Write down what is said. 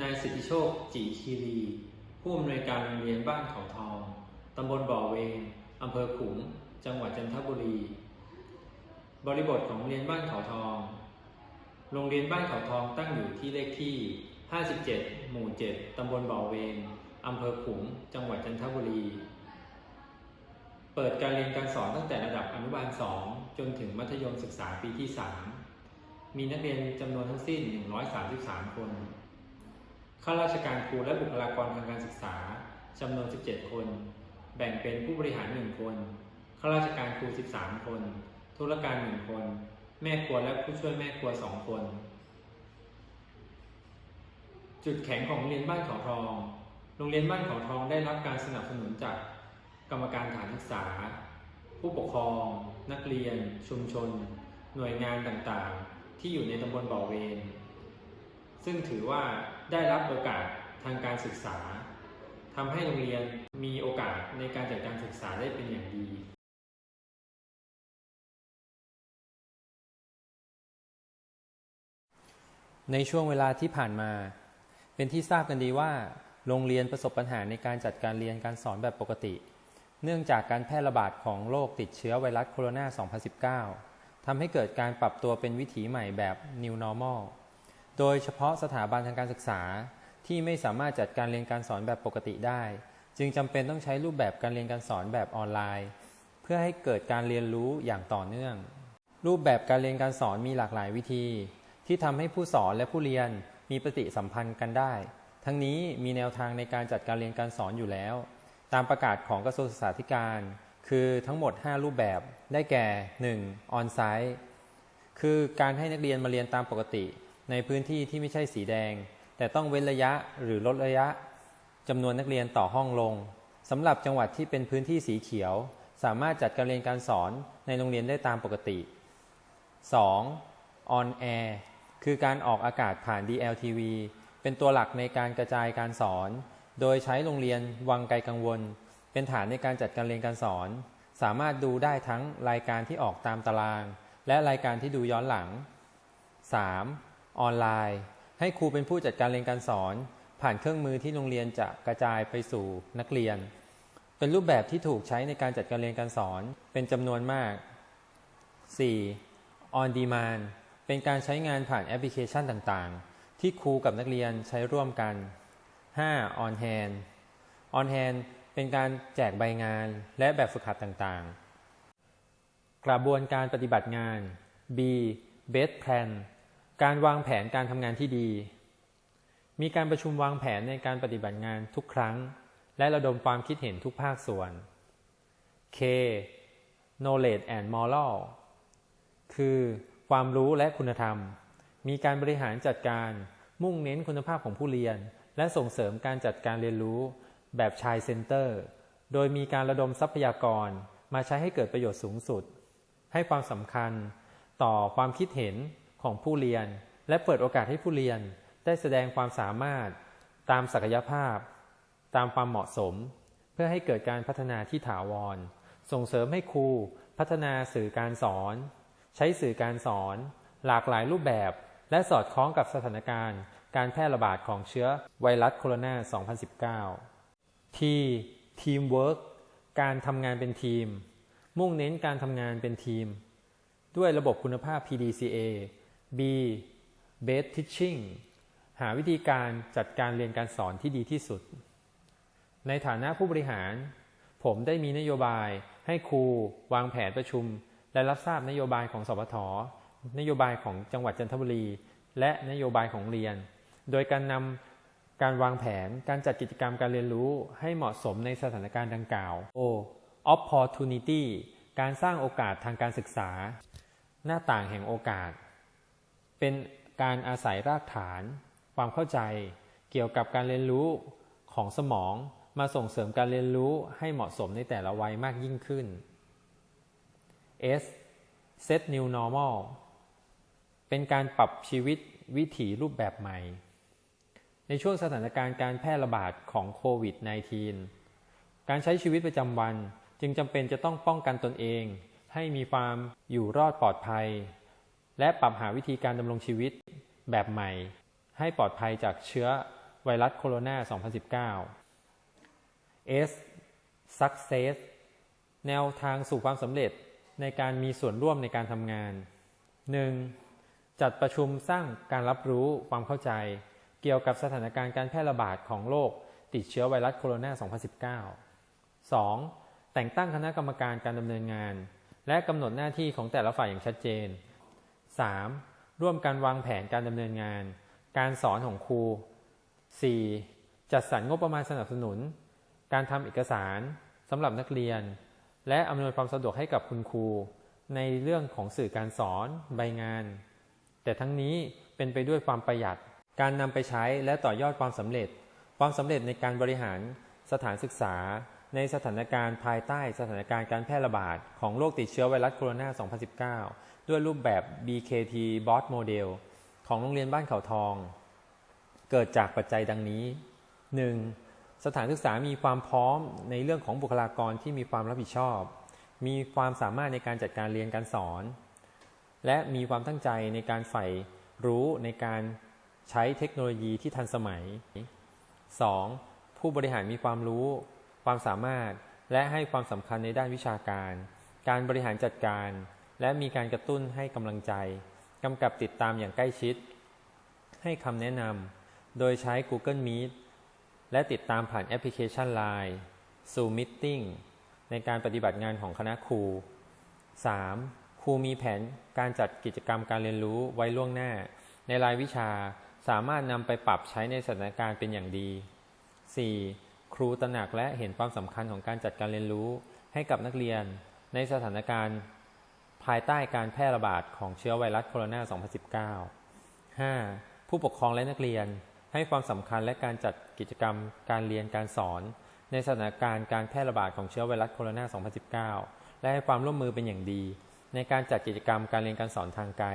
นายสิทธิโชคจีคีรีผู้อำนวยการโรงเรียนบ้านเขาทอง ตำบลบ่อเวงอำเภอขุง จังหวัดจันทบุรี บริบทของโรงเรียนบ้านเขาทอง โรงเรียนบ้านเขาทองตั้งอยู่ที่เลขที่ 57 หมู่ 7 ตำบลบ่อเวงอำเภอขุง จังหวัดจันทบุรี เปิดการเรียนการสอนตั้งแต่ระดับอนุบาล 2 จนถึงมัธยมศึกษาปีที่ 3 มีนักเรียนจำนวนทั้งสิ้น 133 คน ข้าราชการครูและบุคลากรทางการศึกษาจำนวน 17 คน แบ่งเป็นผู้บริหาร 1 คน ข้าราชการครู 13 คน ธุรการ 1 คน แม่ครัวและผู้ช่วยแม่ครัว 2 คน จุดแข็งของโรงเรียนบ้านเขาทอง โรงเรียนบ้านเขาทองได้รับการสนับสนุนจากกรรมการฐานศึกษา ผู้ปกครอง นักเรียน ชุมชน หน่วยงานต่างๆ ที่อยู่ในตำบลบ่อเวน ซึ่งถือว่า ได้รับโอกาสทางการศึกษาทำให้โรงเรียนมีโอกาสในการจัดการศึกษาได้เป็นอย่างดีในช่วงเวลาที่ผ่านมา เป็นที่ทราบกันดีว่า โรงเรียนประสบปัญหาในการจัดการเรียนการสอนแบบปกติ เนื่องจากการแพร่ระบาดของโรคติดเชื้อไวรัสโคโรนา 2019ทำให้เกิดการปรับตัวเป็นวิถีใหม่แบบ New Normal โดยเฉพาะสถาบันทางการศึกษาที่ไม่สามารถจัดการเรียนการสอนแบบปกติได้ จึงจำเป็นต้องใช้รูปแบบการเรียนการสอนแบบออนไลน์ เพื่อให้เกิดการเรียนรู้อย่างต่อเนื่อง รูปแบบการเรียนการสอนมีหลากหลายวิธี ที่ทำให้ผู้สอนและผู้เรียนมีปฏิสัมพันธ์กันได้ ทั้งนี้มีแนวทางในการจัดการเรียนการสอนอยู่แล้ว ตามประกาศของกระทรวงศึกษาธิการ คือทั้งหมด 5 รูปแบบได้แก่ 1. ออนไซต์คือการให้นักเรียนมาเรียนตามปกติ ในพื้นที่ที่ไม่ใช่สีแดง แต่ต้องเว้นระยะหรือลดระยะจำนวนนักเรียนต่อห้องลงสำหรับจังหวัดที่เป็นพื้นที่สีเขียว สามารถจัดการเรียนการสอนในโรงเรียนได้ตามปกติ 2. On Air คือการออกอากาศผ่าน DLTV เป็นตัวหลักในการกระจายการสอน โดยใช้โรงเรียนวังไกลกังวล เป็นฐานในการจัดการเรียนการสอน สามารถดูได้ทั้งรายการที่ออกตามตาราง และรายการที่ดูย้อนหลัง 3. ออนไลน์ ให้ครูเป็นผู้จัดการเรียนการสอน ผ่านเครื่องมือที่โรงเรียนจะกระจายไปสู่นักเรียน เป็นรูปแบบที่ถูกใช้ในการจัดการเรียนการสอนเป็นจำนวนมาก 4. On Demand เป็นการใช้งานผ่านแอปพลิเคชันต่างๆ ที่ครูกับนักเรียนใช้ร่วมกัน 5. On Hand On Hand เป็นการแจกใบงานและแบบฝึกหัดต่างๆ กระบวนการปฏิบัติงาน B Best Plan การวางแผนการทำงานที่ดี มีการประชุมวางแผนในการปฏิบัติงานทุกครั้ง และระดมความคิดเห็นทุกภาคส่วน K knowledge and moral คือความรู้และคุณธรรม มีการบริหารจัดการมุ่งเน้นคุณภาพของผู้เรียน และส่งเสริมการจัดการเรียนรู้ แบบชายเซ็นเตอร์ โดยมีการระดมทรัพยากรมาใช้ให้เกิดประโยชน์สูงสุด ให้ความสำคัญต่อความคิดเห็น ของผู้เรียน และเปิดโอกาสให้ผู้เรียนได้แสดงความสามารถตามศักยภาพ ตามความเหมาะสม เพื่อให้เกิดการพัฒนาที่ถาวร ส่งเสริมให้ครูพัฒนาสื่อการสอน ใช้สื่อการสอน หลากหลายรูปแบบ และสอดคล้องกับสถานการณ์ การแพร่ระบาดของเชื้อไวรัสโคโรนา 2019 T Teamwork การทำงานเป็นทีม มุ่งเน้นการทำงานเป็นทีม ด้วยระบบคุณภาพ PDCA B Best Teaching หาวิธีการจัดการเรียนการสอนที่ดีที่สุด ในฐานะผู้บริหาร ผมได้มีนโยบายให้ครูวางแผนประชุม และรับทราบนโยบายของสพทนโยบายของจังหวัดจันทบุรี และนโยบายของเรียน โดยการนำการวางแผนการจัดกิจกรรมการเรียนรู้ให้เหมาะสมในสถานการณ์ดังกล่าว O opportunity การสร้างโอกาสทางการศึกษา หน้าต่างแห่งโอกาส เป็นการอาศัยรากฐาน ความเข้าใจ เกี่ยวกับการเรียนรู้ของสมองมาส่งเสริมการเรียนรู้ให้เหมาะสมในแต่ละวัยมากยิ่งขึ้น S set new normal เป็นการปรับชีวิตวิถีรูปแบบใหม่ ในช่วงสถานการณ์การแพร่ระบาดของโควิด -19 การใช้ชีวิตประจำวันจึงจำเป็นจะต้องป้องกันตนเอง ให้มีความอยู่รอดปลอดภัย และปรับหาวิธีการดำรงชีวิตแบบใหม่ ให้ปลอดภัยจากเชื้อไวรัสโคโรนา 2019 S Success แนวทางสู่ความสำเร็จในการมีส่วนร่วมในการทำงาน 1. จัดประชุมสร้างการรับรู้ความเข้าใจ เกี่ยวกับสถานการณ์การแพร่ระบาดของโรคติดเชื้อไวรัสโคโรนา 2019 2. แต่งตั้งคณะกรรมการการดำเนินงาน และกำหนดหน้าที่ของแต่ละฝ่ายอย่างชัดเจน 3. ร่วมการวางแผนการดำเนินงาน การสอนของครู 4. จัดสรรงบประมาณสนับสนุน การทำเอกสารสำหรับนักเรียน และอำนวยความสะดวกให้กับคุณครู ในเรื่องของสื่อการสอน ใบงาน แต่ทั้งนี้เป็นไปด้วยความประหยัด การนำไปใช้และต่อยอดความสำเร็จ ความสำเร็จในการบริหารสถานศึกษา ในสถานการณ์ภายใต้สถานการณ์การแพร่ระบาด ของโรคติดเชื้อไวรัสโคโรนา 2019 ด้วยรูปแบบ BKT BOT Model ของโรงเรียนบ้านเขาทอง เกิดจากปัจจัยดังนี้ 1. สถานศึกษามีความพร้อมในเรื่องของบุคลากรที่มีความรับผิดชอบ มีความสามารถในการจัดการเรียนการสอน และมีความตั้งใจในการใฝ่รู้ในการใช้เทคโนโลยีที่ทันสมัย 2. ผู้บริหารมีความรู้ ความสามารถและให้ความสำคัญในด้านวิชาการ การบริหารจัดการ และมีการกระตุ้นให้กำลังใจกำกับติดตามอย่างใกล้ชิด ให้คำแนะนำโดยใช้ Google Meet และติดตามผ่านแอปพลิเคชัน Line Zoom Meeting ในการปฏิบัติงานของคณะครู 3. ครูมีแผนการจัดกิจกรรมการเรียนรู้ไว้ล่วงหน้า ในรายวิชาสามารถนำไปปรับใช้ในสถานการณ์เป็นอย่างดี 4. ครูตระหนักและเห็นความสำคัญของการจัดการเรียนรู้ให้กับนักเรียน ในสถานการณ์ภายใต้การแพร่ระบาดของเชื้อไวรัสโคโรนา 2019 5. ผู้ปกครองและนักเรียนให้ความสำคัญและการจัดกิจกรรมการเรียนการสอน ในสถานการณ์การแพร่ระบาดของเชื้อไวรัสโคโรนา 2019 และให้ความร่วมมือเป็นอย่างดี ในการจัดกิจกรรมการเรียนการสอนทางไกล